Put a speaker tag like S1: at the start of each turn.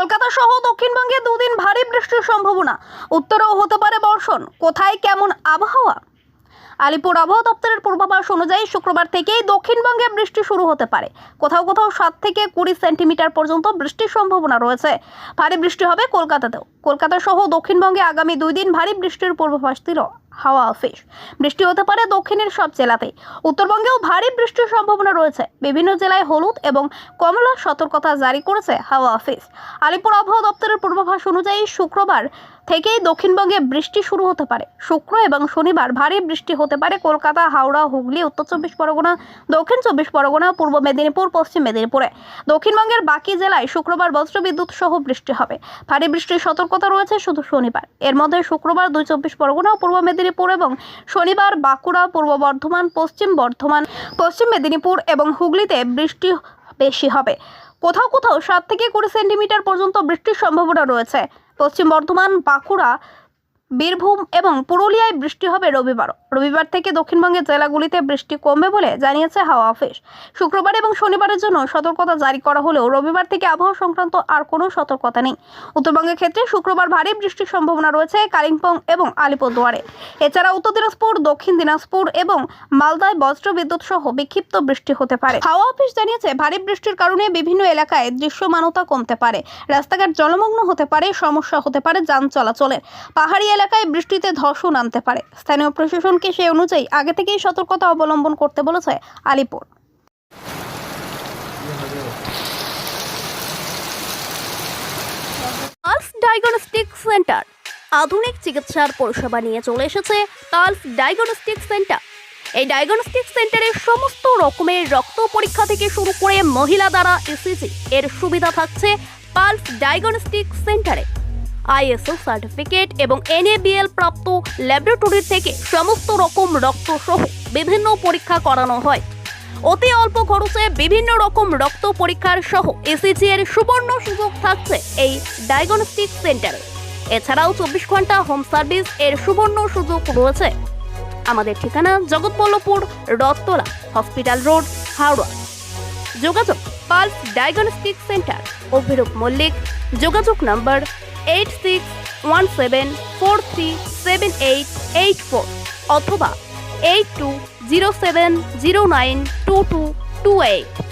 S1: কলকাতা সহ দক্ষিণবঙ্গে দুদিন ভারী বৃষ্টির সম্ভাবনা। উত্তরেও হতে পারে বর্ষণ। কোথায় কেমন আবহাওয়া? আলিপুর আবহাওয়া দপ্তরের পূর্বাভাস অনুযায়ী শুক্রবার থেকেই দক্ষিণবঙ্গে বৃষ্টি শুরু হতে পারে। কোথাও কোথাও সাত থেকে কুড়ি সেন্টিমিটার পর্যন্ত বৃষ্টির সম্ভাবনা রয়েছে। ভারী বৃষ্টি হবে কলকাতাতেও। কলকাতা সহ দক্ষিণবঙ্গে আগামী দুই দিন ভারী বৃষ্টির পূর্বাভাস দিল। হাওয়া অফিস। বৃষ্টি হতে পারে দক্ষিণের সব জেলাতে। উত্তরবঙ্গেও ভারী বৃষ্টির সম্ভাবনা রয়েছে। বিভিন্ন জেলায় হলুদ এবং কমলা সতর্কতা জারি করেছে হাওয়া অফিস। আলিপুর আবহাওয়া দপ্তরের পূর্বাভাস অনুযায়ী শুক্রবার থেকেই দক্ষিণবঙ্গে বৃষ্টি শুরু হতে পারে। শুক্র এবং শনিবার ভারী বৃষ্টি হতে পারে কলকাতা, হাওড়া, হুগলি, উত্তর চব্বিশ পরগনা, দক্ষিণ চব্বিশ পরগনা, পূর্ব মেদিনীপুর, পশ্চিম মেদিনীপুরে। দক্ষিণবঙ্গের বাকি জেলায় শুক্রবার বজ্রবিদ্যুৎ সহ বৃষ্টি হবে। ভারী বৃষ্টির সতর্কতা রয়েছে শুধু শনিবার। এর মধ্যে শুক্রবার দুই চব্বিশ পরগনা, পূর্ব মেদিনীপুর এবং শনিবার বাঁকুড়া, পূর্ব বর্ধমান, পশ্চিম বর্ধমান, পশ্চিম মেদিনীপুর এবং হুগলিতে বৃষ্টি বেশি হবে। কোথাও কোথাও সাত থেকে কুড়ি সেন্টিমিটার পর্যন্ত বৃষ্টির সম্ভাবনা রয়েছে। পশ্চিম বর্ধমান বাঁকুড়া বীরভূম এবং পুরুলিয়ায় বৃষ্টি হবে রবিবারও। রবিবার থেকে দক্ষিণবঙ্গের জেলাগুলিতে বৃষ্টি কমবে বলে জানিয়েছে হাওয়া অফিস। শুক্রবার এবং শনিবারের জন্য সতর্কতা জারি করা হলেও রবিবার থেকে আবহাওয়া সংক্রান্ত আর কোনো সতর্কতা নেই। উত্তরবঙ্গের ক্ষেত্রে শুক্রবার ভারী বৃষ্টির সম্ভাবনা রয়েছে কালিম্পং এবং আলিপুরদুয়ারে। এছাড়া উত্তর দিনাজপুর, দক্ষিণ দিনাজপুর এবং মালদায় বজ্র বিদ্যুৎ সহ বিক্ষিপ্ত বৃষ্টি হতে পারে। হাওয়া অফিস জানিয়েছে, ভারী বৃষ্টির কারণে বিভিন্ন এলাকায় দৃশ্যমানতা কমতে পারে। রাস্তাঘাট জলমগ্ন হতে পারে, সমস্যা হতে পারে, যান চলাচলের। পাহাড়ি এলাকায় বৃষ্টিতে ধর্ষণ আনতে পারে। স্থানীয় প্রশাসনকে সেই অনুযায়ী আগে থেকেই সতর্কতা অবলম্বন করতে বলেছে আলিপুর।
S2: Diagnostic centre. আধুনিক চিকিৎসার পরিষেবা নিয়ে চলে এসেছে পালস ডায়াগনস্টিক সেন্টার। এই ডায়াগনস্টিক সেন্টারে সমস্ত রকমের রক্ত পরীক্ষা থেকে শুরু করে মহিলা দ্বারা ইসিজি এর সুবিধা থাকছে পালস ডায়াগনস্টিক সেন্টারে। আইএসও সার্টিফিকেট এবং এনএবিএল প্রাপ্ত ল্যাবরেটরি থেকে সমস্ত রকম রক্ত সহ বিভিন্ন পরীক্ষা করানো হয়। অতি অল্প খরচে বিভিন্ন রকম রক্ত পরীক্ষার সহ এসিজি এর সুবর্ণ সুযোগ থাকছে এই ডায়াগনস্টিক সেন্টারে এছাড়াও চব্বিশ ঘণ্টা হোম সার্ভিস এর সুবর্ণ সুযোগ রয়েছে। আমাদের ঠিকানা জগৎবল্লভপুর, রথতলা হসপিটাল রোড হাওড়া। যোগাযোগ Pulse diagnostic centre Abhirup Mallick. যোগাযোগ নম্বর eight six one seven four three seven eight eight four অথবা eight two zero seven zero nine two two two eight